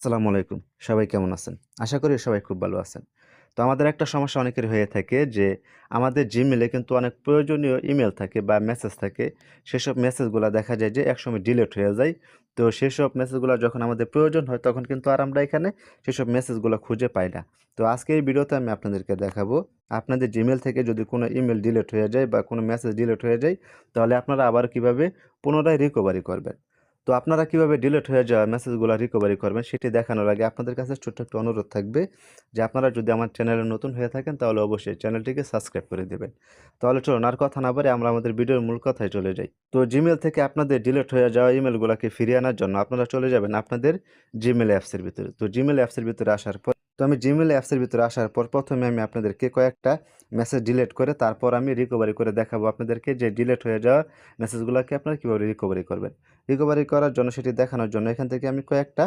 আসসালামু আলাইকুম। সবাই কেমন আছেন? আশা করি সবাই খুব ভালো আছেন। তো আমাদের একটা সমস্যা অনেকের হয়ে থাকে যে, আমাদের জিমেলে কিন্তু অনেক প্রয়োজনীয় ইমেল থাকে বা মেসেজ থাকে। সেসব মেসেজগুলা দেখা যায় যে, একসময় ডিলেট হয়ে যায়। তো সেসব মেসেজগুলো যখন আমাদের প্রয়োজন হয়, তখন কিন্তু আর আমরা এখানে সেসব মেসেজগুলো খুঁজে পাই না। তো আজকে এই ভিডিওতে আমি আপনাদেরকে দেখাবো, আপনাদের জিমেল থেকে যদি কোনো ইমেল ডিলেট হয়ে যায় বা কোনো মেসেজ ডিলেট হয়ে যায়, তাহলে আপনারা আবার কীভাবে পুনরায় রিকভারি করবেন। তো আপনারা কীভাবে ডিলেট হয়ে যাওয়া মেসেজগুলো রিকভারি করবেন সেটি দেখানোর আগে আপনাদের কাছে ছোট্ট একটি অনুরোধ থাকবে যে আপনারা যদি আমার চ্যানেলে নতুন হয়ে থাকেন তাহলে অবশ্যই চ্যানেলটিকে সাবস্ক্রাইব করে দেবেন। তাহলে চলুন আর কথা না পারে আমরা আমাদের ভিডিওর মূল কথায় চলে যাই। তো জিমেল থেকে আপনাদের ডিলেট হয়ে যাওয়া ইমেলগুলোকে ফিরিয়ে আনার জন্য আপনারা চলে যাবেন আপনাদের জিমেল অ্যাপসের ভিতরে। তো জিমেল অ্যাপসের ভিতরে আসার পর তো আমি জিমেল অ্যাপসের ভিতরে আসার পর প্রথমে আমি আপনাদেরকে কয়েকটা মেসেজ ডিলেট করে তারপর আমি রিকভারি করে দেখাবো আপনাদেরকে যে ডিলেট হয়ে যাওয়া মেসেজগুলোকে আপনারা কীভাবে রিকভারি করবেন। রিকভারি করার জন্য সেটি দেখানোর জন্য এখান থেকে আমি কয়েকটা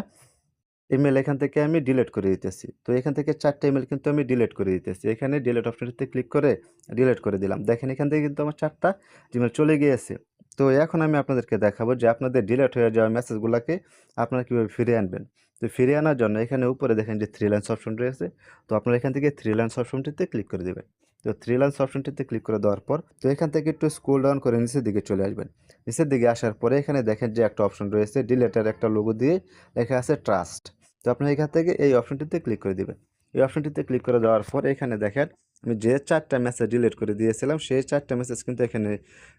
ইমেল এখান থেকে আমি ডিলিট করে দিতেছি। তো এখান থেকে চারটে ইমেল কিন্তু আমি ডিলিট করে দিতেছি। এখানে ডিলিট অপশনটিতে ক্লিক করে ডিলিট করে দিলাম। দেখেন এখান থেকে কিন্তু আমার ৪ টা জিমেইল চলে গিয়েছে। তো এখন আমি আপনাদেরকে দেখাবো যে আপনাদের ডিলেট হয়ে যাওয়া মেসেজগুলাকে আপনারা কীভাবে ফিরিয়ে আনবেন। তো ফিরিয়ে আনার জন্য এখানে উপরে দেখেন যে 3 লাইনস অপশন রয়েছে। তো আপনারা এখান থেকে 3 লাইনস অপশনটিতে ক্লিক করে দিবেন। তো থ্রি লাইন্স অপশনটিতে ক্লিক করে দেওয়ার পর তো এখান থেকে একটু স্কুল ডাউন করে নিচের দিকে চলে আসবেন। নিচের দিকে আসার পরে এখানে দেখেন যে একটা অপশন রয়েছে ডিলিটের একটা লোগো দিয়ে লেখা আছে ট্রাস্ট। তো আপনারা এখান থেকে এই অপশনটিতে ক্লিক করে দিবেন। এই অপশনটিতে ক্লিক করে দেওয়ার পর এখানে দেখেন আমি যে ৪ টা মেসেজ ডিলিট করে দিয়েছিলাম, সেই ৪ টা মেসেজ কিন্তু এখানে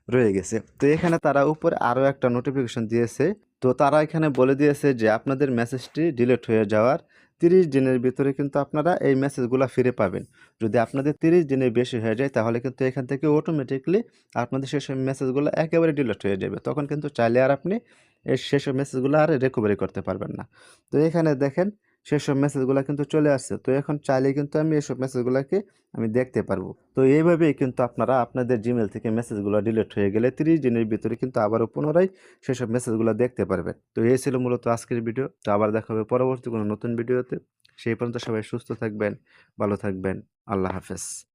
রয়ে গেছে। তো এখানে তারা উপরে আরও একটা নোটিফিকেশন দিয়েছে। তো তারা এখানে বলে দিয়েছে যে আপনাদের মেসেজটি ডিলিট হয়ে যাওয়ার ৩০ দিনের ভিতরে কিন্তু আপনারা এই মেসেজগুলো ফিরে পাবেন। যদি আপনাদের ৩০ দিনের বেশি হয়ে যায়, তাহলে কিন্তু এখান থেকে অটোমেটিকলি আপনাদের সেসব মেসেজগুলো একেবারে ডিলিট হয়ে যাবে। তখন কিন্তু চাইলে আর আপনি এই সেসব মেসেজগুলো আর রিকভারি করতে পারবেন না। তো এখানে দেখেন সেসব মেসেজগুলো কিন্তু চলে আসছে। তো এখন চাইলে কিন্তু আমি এসব মেসেজগুলোকে আমি দেখতে পারব। তো এইভাবেই কিন্তু আপনারা আপনাদের জিমেল থেকে মেসেজগুলো ডিলিট হয়ে গেলে ৩০ দিনের ভিতরে কিন্তু আবারও পুনরায় সেসব মেসেজগুলো দেখতে পারবেন। তো এই ছিল মূলত আজকের ভিডিও। তো আবার দেখা হবে পরবর্তী কোনো নতুন ভিডিওতে। সেই পর্যন্ত সবাই সুস্থ থাকবেন, ভালো থাকবেন। আল্লাহ হাফেজ।